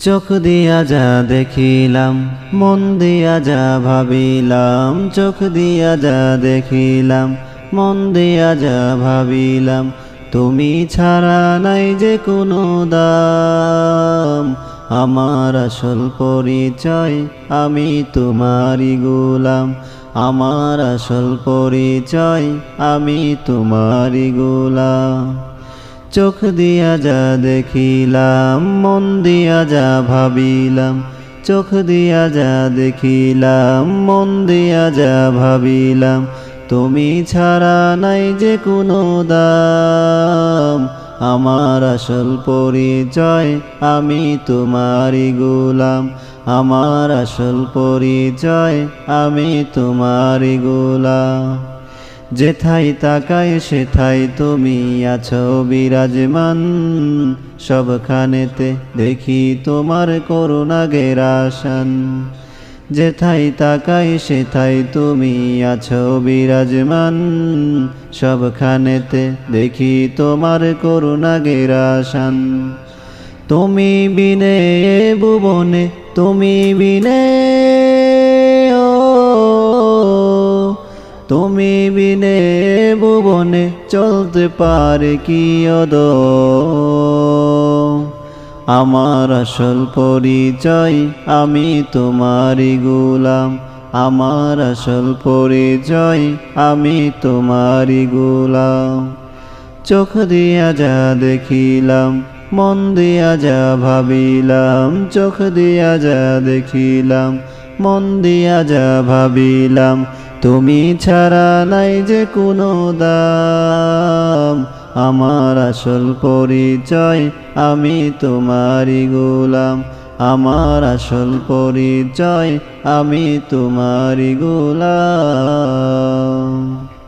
চোখ দিয়া যা দেখিলাম, মন দিয়া যা ভাবিলাম, চোখ দিয়া যা দেখিলাম, মন দিয়া যা ভাবিলাম, তুমি ছাড়া নাই যে কোনো দাম। আমার আসল পরিচয় আমি তোমারই গোলাম, আমার আসল পরিচয় আমি তোমারই গোলাম। চোখ দিয়া যা দেখিলাম, মন দিয়া যা ভাবিলাম, চোখ দিয়া যা দেখিলাম, মন দিয়া যা ভাবিলাম, তুমি ছাড়া নাই যে কোনো দাম। আমার আসল পরিচয় আমি তোমারই গোলাম, আমার আসল পরিচয় আমি তোমারই গোলাম। যেথাই তাকাই সেথাই তুমি আছো বিরাজমান। সবখানেতে দেখি তোমার করুণা গেরাসান। যেথাই তাকাই সেথাই তুমি আছো বিরাজমান। সবখানেতে দেখি তোমার করুণা গেরাসান। তুমি বিনে ভুবনে, তুমি বিনে তুমি বিনে ভুবনে চলতে পারে কি অদ আমার আসল পরিচয় আমি তোমারই গোলাম। আমার আসল পরিচয় আমি তোমারই গোলাম। চোখ দিয়া যা দেখিলাম, মন দিয়া যা ভাবিলাম। চোখ দিয়া যা দেখিলাম, মন দিয়া যা ভাবিলাম তুমি ছাড়া নাই যে কোনো দাম। আমার আসল পরিচয় আমি তোমারই গোলাম। আমার আসল পরিচয় আমি তোমারই গোলাম।